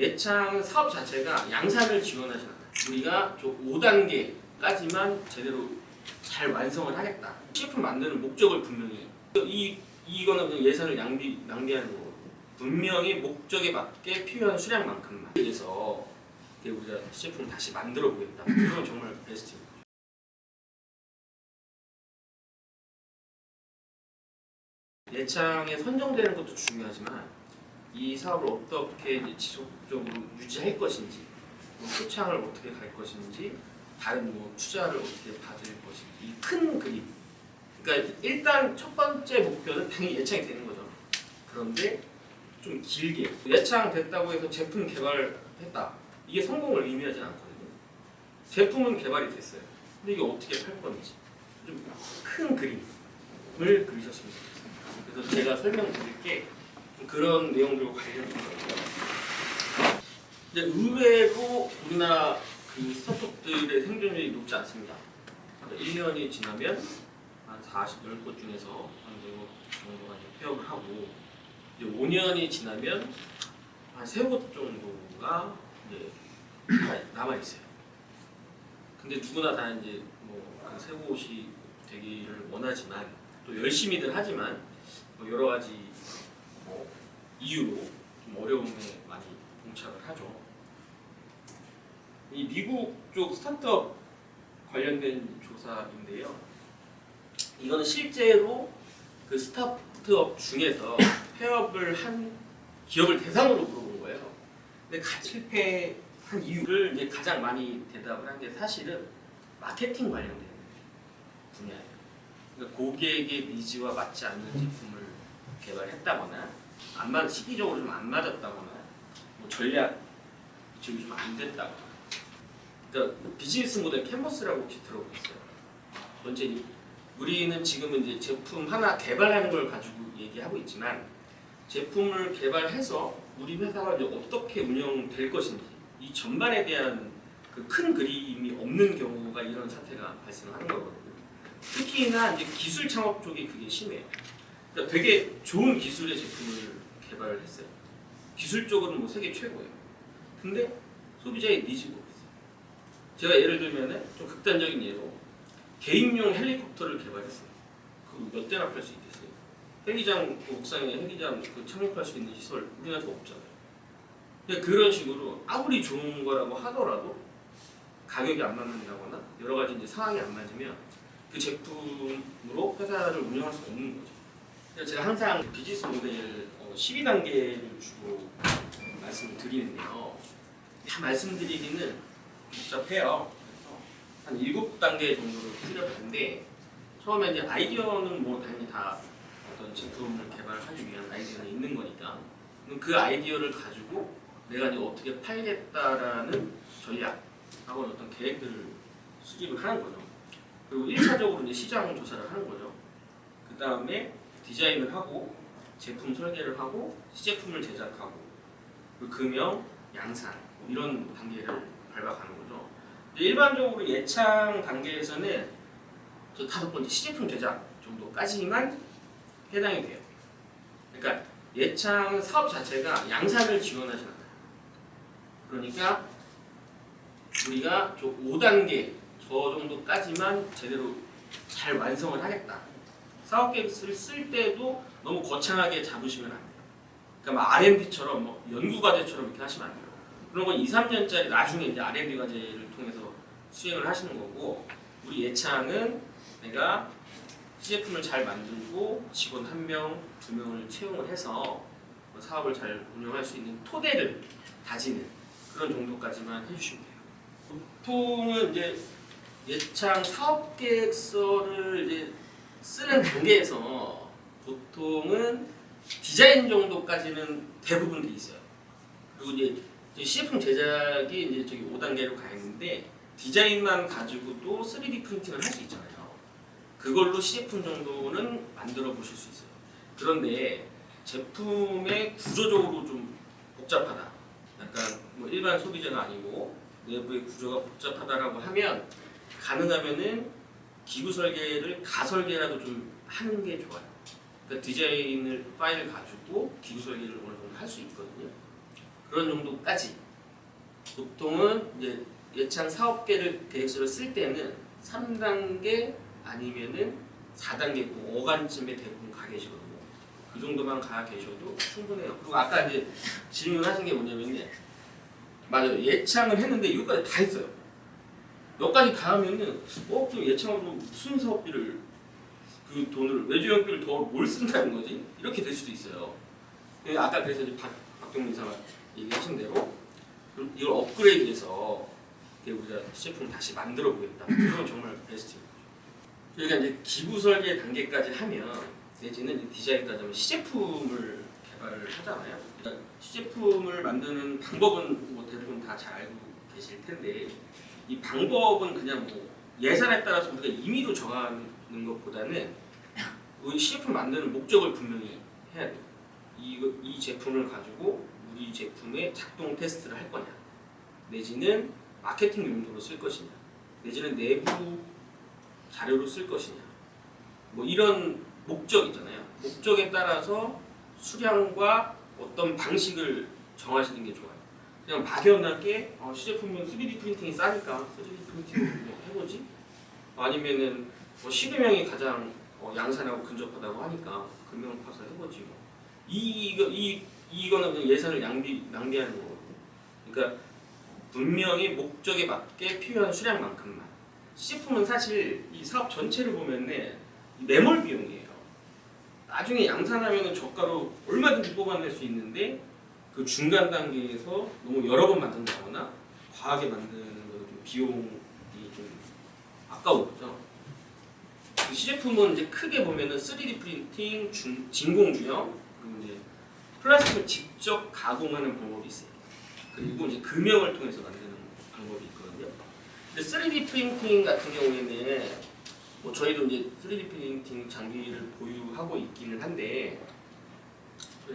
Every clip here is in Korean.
예창 사업 자체가 양산을 지원하지 않아요. 우리가 저 5단계까지만 제대로 잘 완성을 하겠다. CF 만드는 목적을 분명히 이 이거는 그냥 예산을 낭비 낭비하는 거고 분명히 목적에 맞게 필요한 수량만큼만 그래서 우리가 CF를 다시 만들어 보겠다. 그건 정말 베스트. 예창에 선정되는 것도 중요하지만 이 사업을 어떻게 이제 지속적으로 유지할 것인지, 뭐 초창을 어떻게 갈 것인지, 다른 뭐 투자를 어떻게 받을 것인지 이 큰 그림. 그러니까 일단 첫 번째 목표는 당연히 예창이 되는 거죠. 그런데 좀 길게 예창 됐다고 해서 제품 개발했다. 이게 성공을 의미하지 않거든요. 제품은 개발이 됐어요. 근데 이게 어떻게 팔 건지 좀 큰 그림을 그리셨으면 좋겠어요. 그래서 제가 설명드릴게 좀 그런 내용들과 관련된 거예요. 이제 의외로 우리나라 그 스타트업들의 생존율이 높지 않습니다. 1년이 지나면 한 40, 10곳 중에서 한 4곳 정도가 폐업을 하고 이제 5년이 지나면 한 3곳 정도가 이제 남아 있어요. 근데 누구나 다 이제 뭐그세 곳이 되기를 원하지만 또 열심히들 하지만 뭐 여러 가지 뭐 이유로 좀 어려움에 많이 봉착을 하죠. 이 미국 쪽 스타트업 관련된 조사인데요. 이거는 실제로 그 스타트업 중에서 폐업을 한 기업을 대상으로 물어본 거예요. 근데 가 실패한 이유를 이제 가장 많이 대답을 한 게 사실은 마케팅 관련된 분야예요. 그러니까 고객의 니즈와 맞지 않는 제품을 개발했다거나 안 맞, 시기적으로 좀 안 맞았다거나 뭐 전략 지금 좀 안 됐다거나 그러니까 비즈니스 모델 캔버스라고 혹시 들어보셨어요? 언제 우리는 지금은 이제 제품 하나 개발하는 걸 가지고 얘기하고 있지만 제품을 개발해서 우리 회사가 이제 어떻게 운영될 것인지 이 전반에 대한 그 큰 그림이 없는 경우가 이런 사태가 발생하는 거거든요. 특히나 이제 기술 창업 쪽이 그게 심해요. 그러니까 되게 좋은 기술의 제품을 개발을 했어요. 기술적으로는 뭐 세계 최고예요. 근데 소비자의 니즈가 없어요. 제가 예를 들면은 좀 극단적인 예로 개인용 헬리콥터를 개발했어요. 그몇 대나 팔 수 있겠어요? 헬기장 그 옥상에 헬기장 그 착륙할 수 있는 시설 우리나라도 없잖아요. 근데 그런 식으로 아무리 좋은 거라고 하더라도 가격이 안 맞는다거나 여러 가지 이제 상황이 안 맞으면 그 제품으로 회사를 운영할 수 없는 거죠. 제가 항상 비즈니스 모델 12단계를 주로 말씀드리는데요. 다 말씀드리기는 복잡해요. 한 7단계 정도를 줄여봤는데 처음에 이제 아이디어는 뭐 당연히 다 어떤 제품을 개발하기 위한 아이디어는 있는 거니까 그 아이디어를 가지고 내가 이제 어떻게 팔겠다라는 전략하고 어떤 계획들을 수립을 하는 거죠. 그리고 1차적으로 이제 시장 조사를 하는 거죠. 그 다음에 디자인을 하고 제품 설계를 하고 시제품을 제작하고 금형, 양산 뭐 이런 단계를 밟아가는 거죠. 일반적으로 예창 단계에서는 저 다섯 번째 시제품 제작 정도까지만 해당이 돼요. 그러니까 예창 사업 자체가 양산을 지원하지 않아요. 그러니까 우리가 저 5단계 저 정도까지만 제대로 잘 완성을 하겠다. 사업 계획서를 쓸 때도 너무 거창하게 잡으시면 안 돼요. 그러니까 막 R&D처럼 뭐 연구 과제처럼 이렇게 하시면 안 돼요. 그런 건 2, 3년짜리 나중에 이제 R&D 과제를 통해서 수행을 하시는 거고 우리 예창은 내가 시제품을 잘 만들고 직원 한 명, 두 명을 채용을 해서 뭐 사업을 잘 운영할 수 있는 토대를 다지는 그런 정도까지만 해주시면 돼요. 보통은 이제 예창 사업 계획서를 이제 쓰는 단계에서 보통은 디자인 정도까지는 대부분 돼 있어요. 그리고 이제 CF 제작이 이제 저기 5단계로 가 있는데 디자인만 가지고도 3D 프린팅을 할 수 있잖아요. 그걸로 CF 정도는 만들어 보실 수 있어요. 그런데 제품의 구조적으로 좀 복잡하다. 약간 뭐 일반 소비자가 아니고 내부의 구조가 복잡하다라고 하면 가능하면은 기구 설계를 가설계라도 좀 하는 게 좋아요. 그러니까 디자인을 파일을 가지고 기구 설계를 어느 정도 할 수 있거든요. 그런 정도까지 보통은 이제 예창 사업계를 계획서를 쓸 때는 3단계 아니면은 4단계 뭐 5간쯤에 대부분 가 계시거든요. 그 정도만 가 계셔도 충분해요. 그리고 아까 이제 질문하신 게 뭐냐면요. 맞아요. 예창을 했는데 여기까지 다 했어요. 여기까지 다 하면은 어, 그럼 예창으로 무슨 사업비를 그 돈을 외주연비를 더 뭘 쓴다는 거지? 이렇게 될 수도 있어요. 예, 아까 그래서 이제 박, 박동민 사가 얘기하신 대로 이걸 업그레이드해서 우리가 CF를 다시 만들어 보겠다. 그건 정말 베스트예요. 저희가 이제 기부 설계 단계까지 하면 내지는 디자인까지 하면 시제품을 개발을 하잖아요. 그러니까 시제품을 만드는 방법은 뭐 대부분 다 잘 알고 계실 텐데 이 방법은 그냥 뭐 예산에 따라서 우리가 임의로 정하는 것보다는 이 시제품 만드는 목적을 분명히 해야 돼요. 이, 이 제품을 가지고 우리 제품의 작동 테스트를 할 거냐 내지는 마케팅 용도로 쓸 것이냐 내지는 내부 자료로 쓸 것이냐 뭐 이런 목적 있잖아요 목적에 따라서 수량과 어떤 방식을 정하시는 게 좋아요 그냥 막연하게 어, 시제품은 3D 프린팅이 싸니까 3D 프린팅 뭐 해보지 아니면은 뭐 시금형이 가장 어, 양산하고 근접하다고 하니까 금형 파서 해보지 뭐. 이 이거 이 이거는 그냥 예산을 낭비 낭비하는 거거든요. 그러니까 분명히 목적에 맞게 필요한 수량만큼만. 시제품은 사실 이 사업 전체를 보면은 매몰 비용이에요. 나중에 양산하면은 저가로 얼마든지 뽑아낼 수 있는데 그 중간 단계에서 너무 여러 번 만든다거나 과하게 만드는 좀 비용이 좀 아까운 거죠. 그 시제품은 이제 크게 보면은 3D 프린팅, 중, 진공 주형, 그리고 이제 플라스틱을 직접 가공하는 방법이 있어요. 그리고 이제 금형을 통해서 만드는 방법이 있거든요. 근데 3D 프린팅 같은 경우에는 뭐 저희도 이제 3D 프린팅 장비를 보유하고 있기는 한데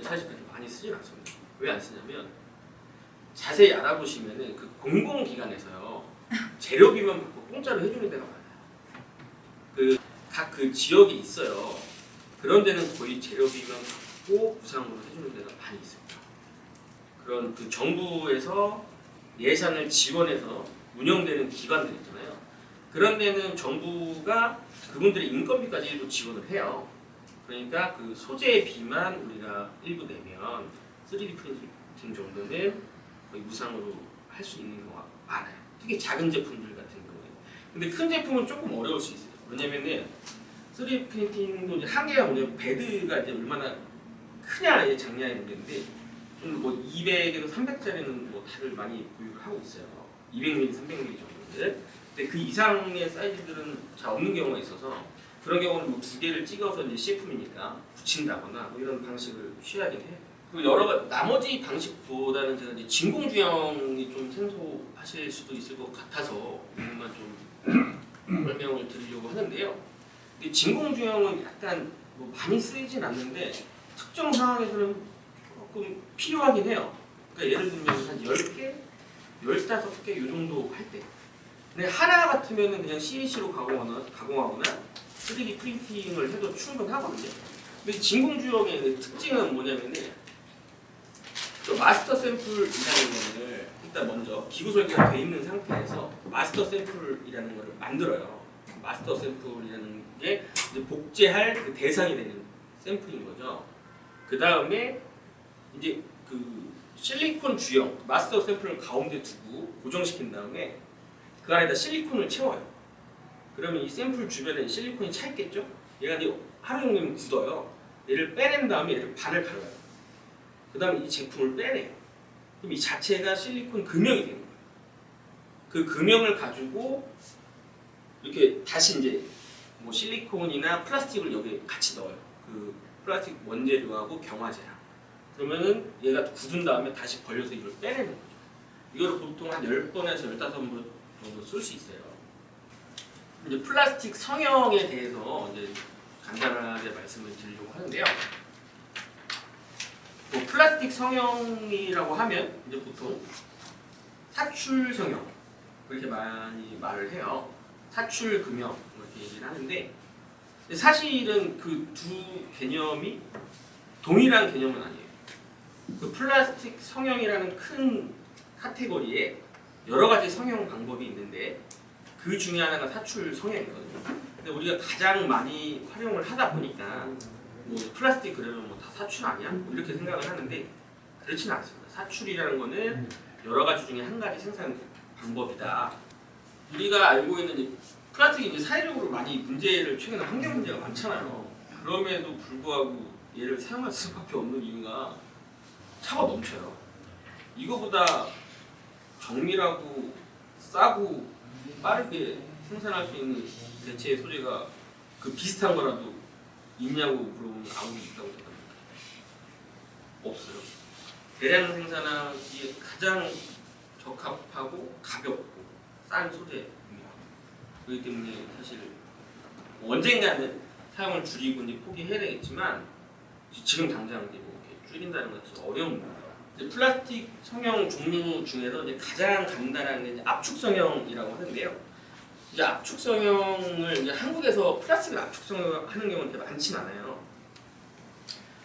사실 그렇게 많이 쓰진 않습니다. 왜 안 쓰냐면 자세히 알아보시면은 그 공공기관에서요 재료비만 받고 공짜로 해주는 데가 많아요. 그 각 그 지역이 있어요. 그런 데는 거의 재료비만 받고 부상으로 해주는 데가 많이 있습니다. 그런 그 정부에서 예산을 지원해서 운영되는 기관들 있잖아요. 그런 데는 정부가 그분들의 인건비까지 일부 지원을 해요. 그러니까 그 소재비만 우리가 일부 내면 3D 프린팅 정도는 거의 무상으로 할 수 있는 경우가 많아요. 특히 작은 제품들 같은 경우에. 근데 큰 제품은 조금 어려울 수 있어요. 왜냐면은 3D 프린팅도 이제 한계가 뭐냐면 베드가 이제 얼마나 크냐의 장냐의 문제인데 좀 뭐 200에서 300짜리는 뭐 다들 많이 보유를 하고 있어요. 200mm, 300mm 정도들. 근데 그 이상의 사이즈들은 잘 없는 경우가 있어서 그런 경우는 뭐 두 개를 찍어서 이제 CF이니까 붙인다거나 뭐 이런 방식을 취하긴 해요. 그리고 여러 가지 나머지 방식보다는 제가 이제 진공주형이 좀 생소하실 수도 있을 것 같아서 이것만 좀 설명을 드리려고 하는데요. 근데 진공주형은 약간 뭐 많이 쓰이진 않는데 특정 상황에서는 조금 필요하긴 해요. 그러니까 예를 들면 한 10개, 15개 요 정도 할 때. 근데 하나 같으면은 그냥 CNC로 가공하거나, 가공하거나 3D 프린팅을 해도 충분하거든요. 근데 진공주형의 특징은 뭐냐면은 그 마스터 샘플이라는 거를 일단 먼저 기구 설계가 돼 있는 상태에서 마스터 샘플이라는 거를 만들어요. 마스터 샘플이라는 게 이제 복제할 그 대상이 되는 샘플인 거죠. 그 다음에 이제 그 실리콘 주형 마스터 샘플을 가운데 두고 고정시킨 다음에 그 안에다 실리콘을 채워요. 그러면 이 샘플 주변에 실리콘이 차 있겠죠? 얘가 이제 하루 종일 굳어요. 얘를 빼낸 다음에 얘를 반을 갈라요. 그 다음에 이 제품을 빼내요. 그럼 이 자체가 실리콘 금형이 되는 거예요. 그 금형을 가지고 이렇게 다시 이제 뭐 실리콘이나 플라스틱을 여기 같이 넣어요. 그 플라스틱 원재료하고 경화제랑. 그러면은 얘가 굳은 다음에 다시 벌려서 이걸 빼내는 거죠. 이걸 보통 한 10번에서 15번 정도 쓸 수 있어요. 이제 플라스틱 성형에 대해서 이제 간단하게 말씀을 드리려고 하는데요. 뭐 플라스틱 성형이라고 하면 이제 보통 사출 성형 그렇게 많이 말을 해요. 사출 금형 이렇게 얘기를 하는데 사실은 그 두 개념이 동일한 개념은 아니에요. 그 플라스틱 성형이라는 큰 카테고리에 여러 가지 성형 방법이 있는데 그 중에 하나가 사출 성형이거든요. 근데 우리가 가장 많이 활용을 하다 보니까 뭐 플라스틱 그러면 뭐 다 사출 아니야? 뭐 이렇게 생각을 하는데 그렇지는 않습니다. 사출이라는 거는 여러 가지 중에 한 가지 생산 방법이다. 우리가 알고 있는 플라스틱이 이제 사회적으로 많이 문제를 최근에 환경 문제가 많잖아요. 그럼에도 불구하고 얘를 사용할 수밖에 없는 이유가 차가 넘쳐요. 이거보다 정밀하고 싸고 빠르게 생산할 수 있는 대체 소재가 그 비슷한 거라도 있냐고 물어보면 아무도 있다고 대답합니다. 없어요. 대량 생산하기에 가장 적합하고 가볍고 싼 소재입니다. 그렇기 때문에 사실 언젠가는 사용을 줄이고 이제 포기해야 되겠지만 지금 당장 이제 뭐 이렇게 줄인다는 건 진짜 어려운. 이제 플라스틱 성형 종류 중에서 가장 간단한 게 압축 성형이라고 하는데요. 이제 압축 성형을 이제 한국에서 플라스틱을 압축 성형하는 경우는 되게 많진 않아요.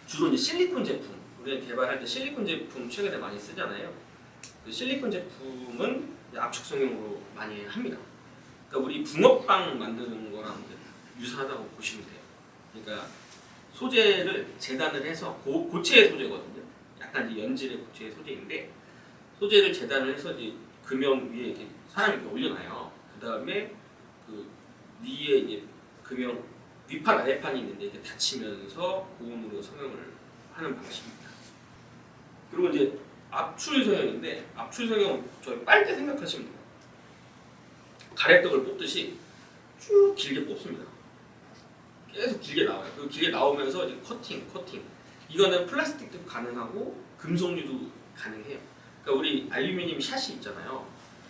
주로 이제 실리콘 제품 우리가 개발할 때 실리콘 제품 최근에 많이 쓰잖아요. 그 실리콘 제품은 압축 성형으로 많이 합니다. 그러니까 우리 붕어빵 만드는 거랑 유사하다고 보시면 돼요. 그러니까 소재를 재단을 해서 고, 고체 소재거든요. 약간 이제 연질의 고체 소재인데 소재를 재단을 해서 이제 금형 위에 이렇게 사람이 이렇게 올려놔요. 그 다음에 그 위에 이제 금형 위판 아래판이 있는데 이렇게 닫히면서 고온으로 성형을 하는 방식입니다. 그리고 이제 압출 성형인데 압출 성형은 저희 빨대 생각하시면 돼요. 가래떡을 뽑듯이 쭉 길게 뽑습니다. 계속 길게 나와요. 그 길게 나오면서 이제 커팅, 커팅. 이거는 플라스틱도 가능하고 금속류도 가능해요. 그러니까 우리 알루미늄 샷이 있잖아요.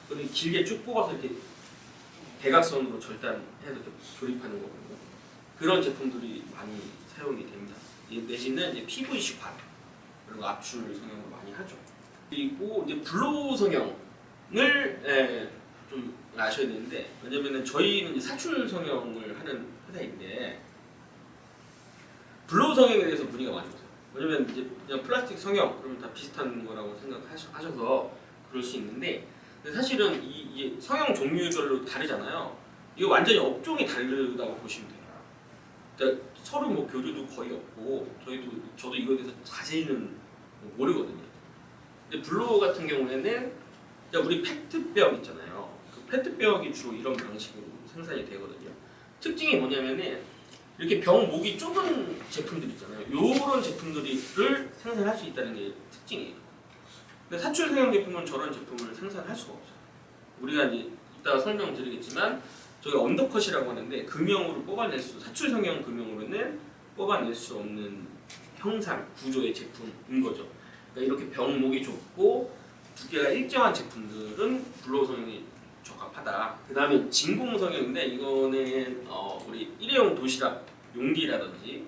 그걸 길게 쭉 뽑아서 이렇게 대각선으로 절단해서 조립하는 거거든요. 그런 제품들이 많이 사용이 됩니다. 이 내지는 이제 PVC 관 그리고 압출 성형을 많이 하죠. 그리고 이제 블로우 성형을 예, 좀 아셔야 되는데 왜냐면은 저희는 사출 성형을 하는 회사인데 블로우 성형에 대해서 문의가 많이 오세요. 왜냐면 이제 그냥 플라스틱 성형 그러면 다 비슷한 거라고 생각하셔서 그럴 수 있는데 근데 사실은 이, 이 성형 종류별로 다르잖아요. 이거 완전히 업종이 다르다고 보시면 돼요. 그러니까 서로 뭐 교류도 거의 없고 저희도 저도 이거에 대해서 자세히는 모르거든요. 근데 블로우 같은 경우에는 우리 페트병 있잖아요. 그 페트병이 주로 이런 방식으로 생산이 되거든요. 특징이 뭐냐면은 이렇게 병 목이 좁은 제품들 있잖아요. 요런 제품들을 생산할 수 있다는 게 특징이에요. 근데 사출 성형 제품은 저런 제품을 생산할 수가 없어요. 우리가 이제 이따가 설명드리겠지만 저기 언더컷이라고 하는데 금형으로 뽑아낼 수 사출 성형 금형으로는 뽑아낼 수 없는 형상 구조의 제품인 거죠. 그러니까 이렇게 병목이 좁고 두께가 일정한 제품들은 블로우 성형이 적합하다. 그 다음에 진공 성형인데 이거는 어, 우리 일회용 도시락 용기라든지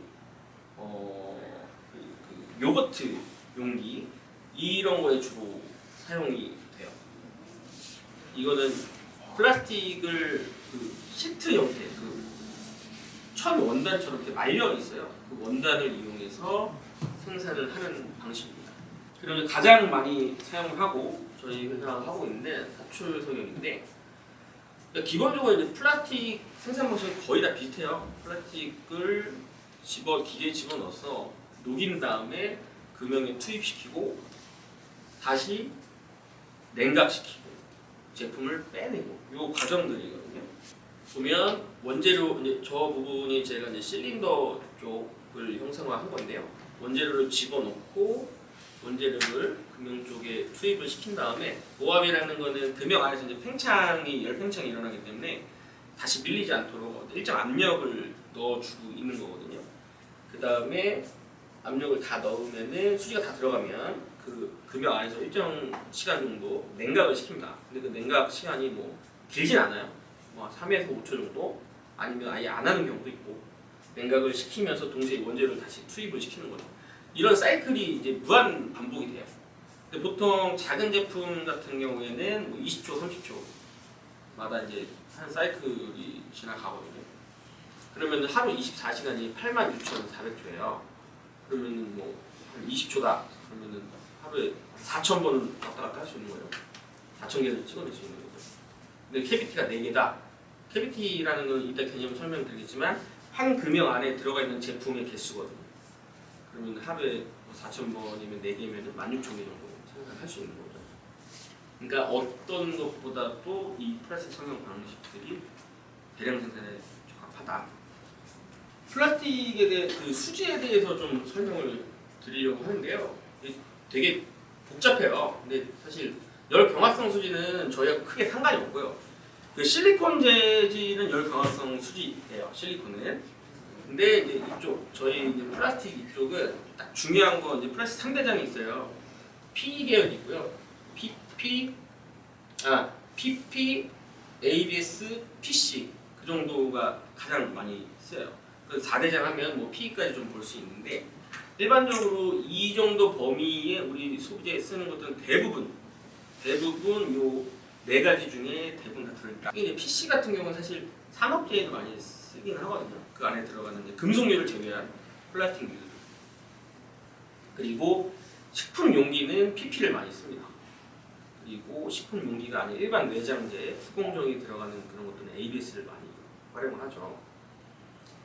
어, 그, 그 요거트 용기 이런 거에 주로 사용이 돼요. 이거는 플라스틱을 그 시트 형태, 그천 원단처럼 이렇게 말려 있어요. 그 원단을 이용해서 생산을 하는 방식입니다. 그리고 가장 많이 사용을 하고 저희 회사가 하고 있는 사출 성형인데 그러니까 기본적으로 이제 플라스틱 생산 방식은 거의 다 비슷해요. 플라스틱을 집어 기계에 집어 넣어서 녹인 다음에 금형에 투입시키고 다시 냉각시키고 제품을 빼내고 요 과정들이거든요. 보면 원재료 저 부분이 제가 이제 실린더 쪽을 형상화한 건데요. 원재료를 집어넣고 원재료를 금형 쪽에 투입을 시킨 다음에 보압이라는 거는 금형 안에서 이제 팽창이 열 팽창이 일어나기 때문에 다시 밀리지 않도록 일정 압력을 넣어주고 있는 거거든요. 그 다음에 압력을 다 넣으면은 수지가 다 들어가면 그 금형 안에서 일정 시간 정도 냉각을 시킵니다. 근데 그 냉각 시간이 뭐 길진 않아요. 뭐 3에서 5초 정도 아니면 아예 안 하는 경우도 있고 냉각을 시키면서 동시에 원재료를 다시 투입을 시키는 거죠. 이런 사이클이 이제 무한 반복이 돼요. 근데 보통 작은 제품 같은 경우에는 뭐 20초, 30초마다 이제 한 사이클이 지나가거든요. 그러면 하루 24시간이 86,400초예요. 그러면 뭐한 20초다. 그러면은 하루에 4천 번은 왔다 갔다 할 수 있는 거예요. 4천 개를 찍어낼 수 있는 거죠. 근데 캐비티가 4개다. 캐비티라는 건 이따 개념 설명드리겠지만 한 금형 안에 들어가 있는 제품의 개수거든요. 그러면 하루에 4천 번이면 4개면 16,000개 정도 생산할 수 있는 거죠. 그러니까 어떤 것보다도 이 플라스틱 성형 방식들이 대량 생산에 적합하다. 플라스틱에 대해 그 수지에 대해서 좀 설명을 드리려고 하는데요. 되게 복잡해요. 근데 사실 열 경화성 수지는 저희하고 크게 상관이 없고요. 그 실리콘 재질은 열 경화성 수지예요. 실리콘은. 근데 이제 이쪽 저희 이제 플라스틱 이쪽은 딱 중요한 건 이제 플라스틱 3대장이 있어요. P 계열이 있고요. PP 아 PP, ABS, PC 그 정도가 가장 많이 쓰여요. 그 4대장 하면 뭐 P까지 좀 볼 수 있는데 일반적으로 이 정도 범위의 우리 소비자에 쓰는 것들은 대부분 대부분 요 네 가지 중에 대부분 다 들어있다. 이게 PC 같은 경우는 사실 산업재에도 많이 쓰긴 하거든요. 그 안에 들어가는 금속류를 제외한 플라스틱류 그리고 식품 용기는 PP를 많이 씁니다. 그리고 식품 용기가 아닌 일반 내장재, 수공정이 들어가는 그런 것들은 ABS를 많이 활용을 하죠.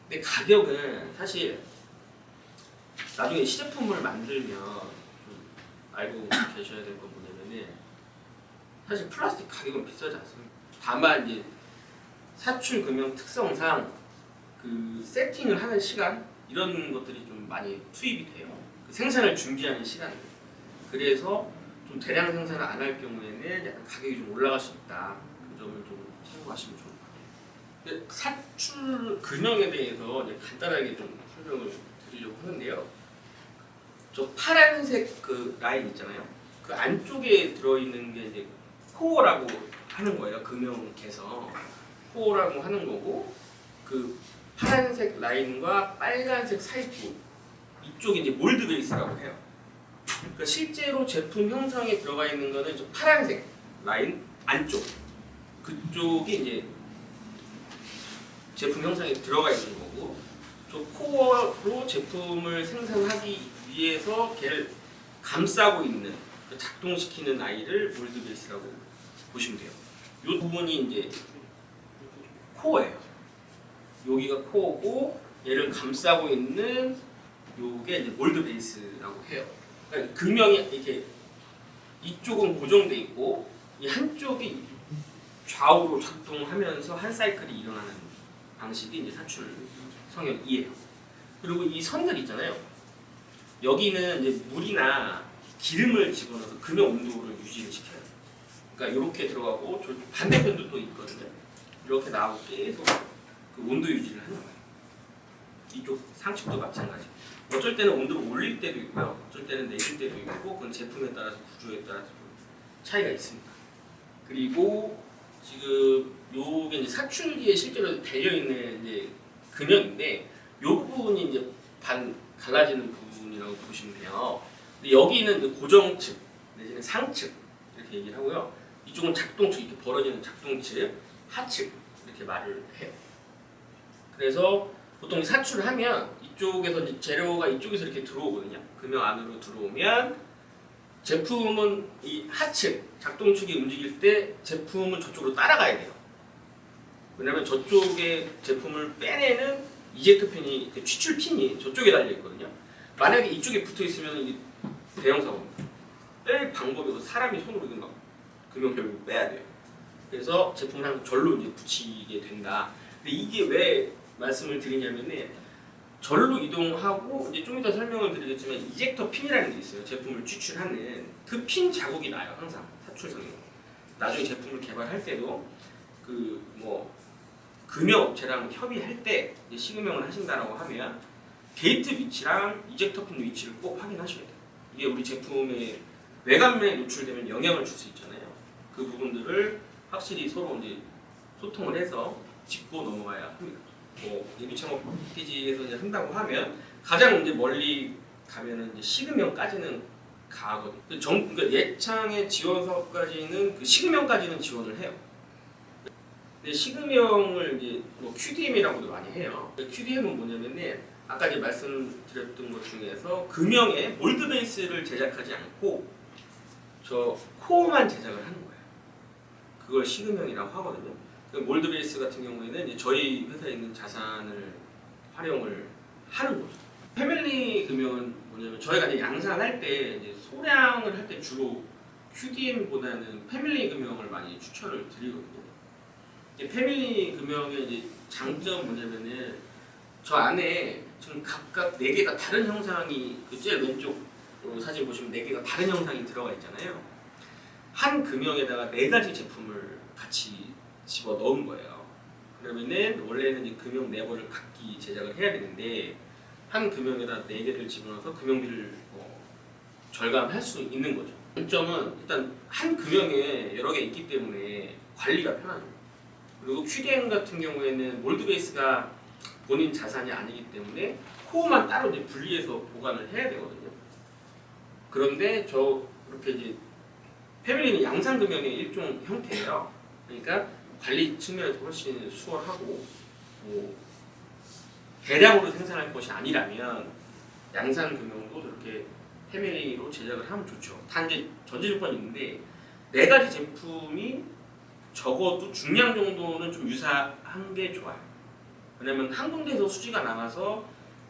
근데 가격은 사실 나중에 시제품을 만들면 좀 알고 계셔야 될 건 뭐냐면은 사실 플라스틱 가격은 비싸지 않습니다. 다만 이제 사출 금형 특성상 그 세팅을 하는 시간 이런 것들이 좀 많이 투입이 돼요. 그 생산을 준비하는 시간. 그래서 좀 대량 생산을 안 할 경우에는 약간 가격이 좀 올라갈 수 있다. 그 점을 좀 참고하시면 좋을 것 같아요. 사출 금형에 대해서 간단하게 좀 설명을 드리려고 하는데요. 저 파란색 그 라인 있잖아요. 그 안쪽에 들어있는 게 이제 코어라고 하는 거예요. 금형에서 코어라고 하는 거고 그 파란색 라인과 빨간색 사이부 이쪽이 이제 몰드 베이스라고 해요. 그러니까 실제로 제품 형성에 들어가 있는 거는 저 파란색 라인 안쪽 그쪽이 이제 제품 형성에 들어가 있는 거고 저 코어로 제품을 생산하기 위해서 걔를 감싸고 있는 그 작동시키는 아이를 몰드 베이스라고 보시면 돼요. 이 부분이 이제 코어예요. 여기가 코어고 얘를 감싸고 있는 요게 이제 몰드 베이스라고 해요. 그러니까 금형이 이렇게 이쪽은 고정돼 있고 이 한쪽이 좌우로 작동하면서 한 사이클이 일어나는 방식이 이제 사출 성형이에요. 그리고 이 선들 있잖아요. 여기는 이제 물이나 기름을 집어넣어서 금형 온도를 유지를 시켜요. 그러니까 이렇게 들어가고 저 반대편도 또 있거든요. 이렇게 나오고 계속 그 온도 유지를 하는 거예요. 이쪽 상측도 마찬가지. 어쩔 때는 온도를 올릴 때도 있고요. 어쩔 때는 내릴 때도 있고 그건 제품에 따라서 구조에 따라서 좀 차이가 있습니다. 그리고 지금 요게 이제 사출기에 실제로 달려 있는 이제 근형인데 요 부분이 이제 반 갈라지는 부분이라고 보시면 돼요. 근데 여기는 이제 고정측 내지는 상측 이렇게 얘기를 하고요. 이쪽은 작동측 이렇게 벌어지는 작동측, 하측 이렇게 말을 해요. 그래서 보통 사출을 하면 이쪽에서 이제 재료가 이쪽에서 이렇게 들어오거든요. 금형 안으로 들어오면 제품은 이 하측 작동축이 움직일 때 제품은 저쪽으로 따라가야 돼요. 왜냐면 저쪽에 제품을 빼내는 이젝트 핀이 이렇게 취출 핀이 저쪽에 달려 있거든요. 만약에 이쪽에 붙어 있으면 대형 사고입니다. 뺄 방법이 없어 사람이 손으로 이거 막 금형 결국 빼야 돼요. 그래서 제품을 항상 절로 이제 붙이게 된다. 근데 이게 왜 말씀을 드리냐면은 절로 이동하고 이제 좀 이따 설명을 드리겠지만 이젝터 핀이라는 게 있어요. 제품을 추출하는 그 핀 자국이 나요. 항상 사출성에. 나중에 제품을 개발할 때도 그 뭐 금형 업체랑 협의할 때 이제 시금형을 하신다라고 하면 게이트 위치랑 이젝터 핀 위치를 꼭 확인하셔야 돼요. 이게 우리 제품의 외관면에 노출되면 영향을 줄 수 있잖아요. 그 부분들을 확실히 서로 이제 소통을 해서 짚고 넘어가야 합니다. 뭐 예비 창업 패키지에서 이제 한다고 하면 가장 이제 멀리 가면은 이제 시금형까지는 가거든요. 그 정, 그러니까 예창의 지원 사업까지는 그 시금형까지는 지원을 해요. 근데 시금형을 이제 뭐 QDM이라고도 많이 해요. QDM은 뭐냐면은 아까 이제 말씀드렸던 것 중에서 금형에 몰드 베이스를 제작하지 않고 저 코어만 제작을 하는 거예요. 그걸 시금형이라고 하거든요. 그 몰드 베이스 같은 경우에는 저희 회사에 있는 자산을 활용을 하는 거죠. 패밀리 금형은 뭐냐면 저희가 이제 양산할 때 이제 소량을 할 때 주로 QDM보다는 패밀리 금형을 많이 추천을 드리거든요. 이제 패밀리 금형의 이제 장점 뭐냐면은 저 안에 지금 각각 네 개가 다른 형상이 그 제일 왼쪽 어, 사진 보시면 네 개가 다른 형상이 들어가 있잖아요. 한 금형에다가 네 가지 제품을 같이 집어 넣은 거예요. 그러면은 원래는 이제 금형 네 번을 각기 제작을 해야 되는데 한 금형에다 네 개를 집어넣어서 금형비를 어, 절감할 수 있는 거죠. 장점은 일단 한 금형에 여러 개 있기 때문에 관리가 편하죠. 그리고 QDM 같은 경우에는 몰드 베이스가 본인 자산이 아니기 때문에 코어만 따로 이제 분리해서 보관을 해야 되거든요. 그런데 저 이렇게 이제 패밀리는 양산 금형의 일종 형태예요. 그러니까 관리 측면에서 훨씬 수월하고 뭐 대량으로 생산할 것이 아니라면 양산 금형도 저렇게 패밀리로 제작을 하면 좋죠. 단지 전제 조건이 있는데 네 가지 제품이 적어도 중량 정도는 좀 유사한 게 좋아요. 왜냐면 한 군데에서 수지가 나가서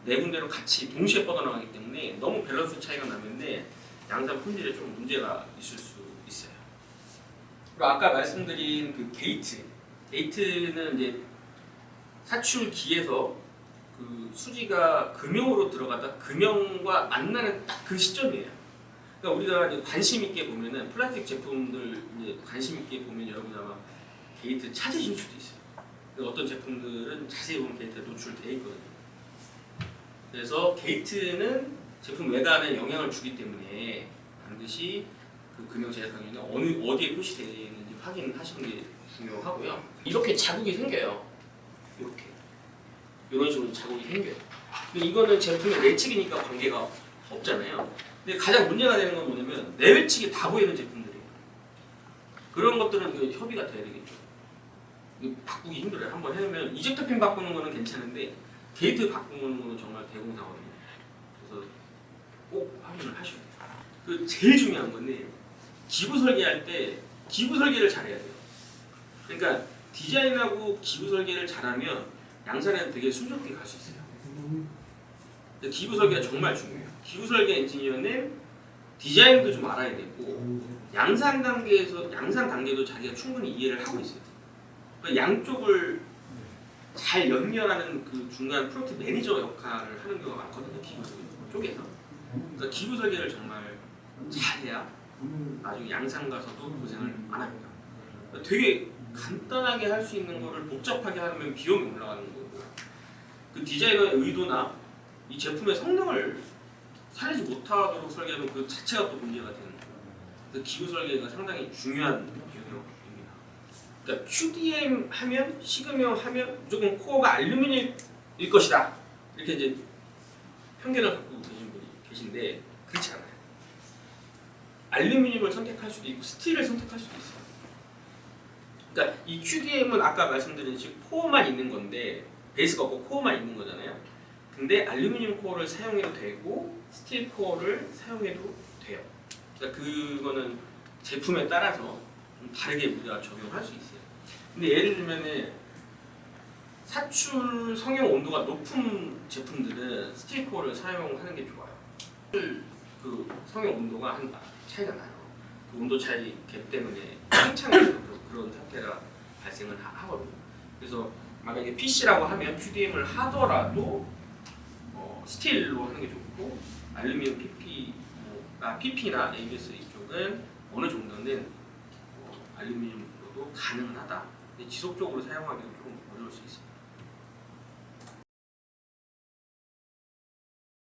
네 군데로 같이 동시에 뻗어나가기 때문에 너무 밸런스 차이가 나는데 양산 품질에 좀 문제가 있을 수 있어요. 그리고 아까 말씀드린 그 게이트, 게이트는 이제 사출기에서 그 수지가 금형으로 들어가다 금형과 만나는 딱 그 시점이에요. 그러니까 우리가 관심 있게 보면은 플라스틱 제품들 관심 있게 보면 여러분 아마 게이트 찾으실 수도 있어요. 근데 어떤 제품들은 자세히 보면 게이트가 노출돼 있거든요. 그래서 게이트는 제품 외관에 영향을 주기 때문에 반드시 그 금형 제작하면 어느 어디에 표시되어 있는지 확인하시는 게 중요하고요. 이렇게 자국이 생겨요. 이렇게 이런 식으로 자국이 생겨요. 근데 이거는 제품의 내측이니까 관계가 없잖아요. 근데 가장 문제가 되는 건 뭐냐면 내외측이 다 보이는 제품들이에요. 그런 것들은 그 협의가 돼야 되겠죠. 바꾸기 힘들어요. 한번 해놓으면 이젝터 핀 바꾸는 거는 괜찮은데 게이트 바꾸는 거는 정말 대공사거든요. 그래서 꼭 확인을 하셔야 돼요. 그 제일 중요한 건데 기부 설계할 때 기부 설계를 잘해야 돼요. 그러니까 디자인하고 기부 설계를 잘하면 양산에는 되게 순조롭게 갈 수 있어요. 근데 기부 설계가 정말 중요해요. 기부 설계 엔지니어는 디자인도 좀 알아야 되고 양산 단계에서 양산 단계도 자기가 충분히 이해를 하고 있어요. 그러니까 양쪽을 잘 연결하는 그 중간 프로젝트 매니저 역할을 하는 경우가 많거든요. 설계 쪽에서. 그러니까 기부 설계를 정말 잘해야 나중에 양산 가서도 고생을 안 합니다. 그러니까 되게 간단하게 할 수 있는 거를 복잡하게 하면 비용이 올라가는 거고 그 디자이너의 의도나 이 제품의 성능을 살리지 못하도록 설계하면 그 자체가 또 문제가 되는. 그래서 기부 설계가 상당히 중요한 영역입니다. 그러니까 QDM 하면 시금형 하면 무조건 코어가 알루미늄일 것이다. 이렇게 이제 편견을 갖고 계신 분이 계신데 그렇지 않아요. 알루미늄을 선택할 수도 있고 스틸을 선택할 수도 있어요. 그러니까 이 QDM은 아까 말씀드린 식 코어만 있는 건데 베이스가 없고 코어만 있는 거잖아요. 근데 알루미늄 코어를 사용해도 되고 스틸 코어를 사용해도 돼요. 그러니까 그거는 제품에 따라서 좀 다르게 우리가 적용할 수 있어요. 근데 예를 들면은 사출 성형 온도가 높은 제품들은 스틸 코어를 사용하는 게 좋아요. 그 성형 온도가 한 차이가 나요. 그 온도 차이 갭 때문에 팽창해서 그런- 그런 상태가 발생을 하- 하거든요. 그래서 만약에 PC라고 하면 QDM을 하더라도 어, 스틸로 하는 게 좋고 알루미늄 PP, 뭐, 아, PP나 ABS 이쪽은 어느 정도는 어, 알루미늄으로도 가능하다. 지속적으로 사용하기는 조금 어려울 수 있습니다.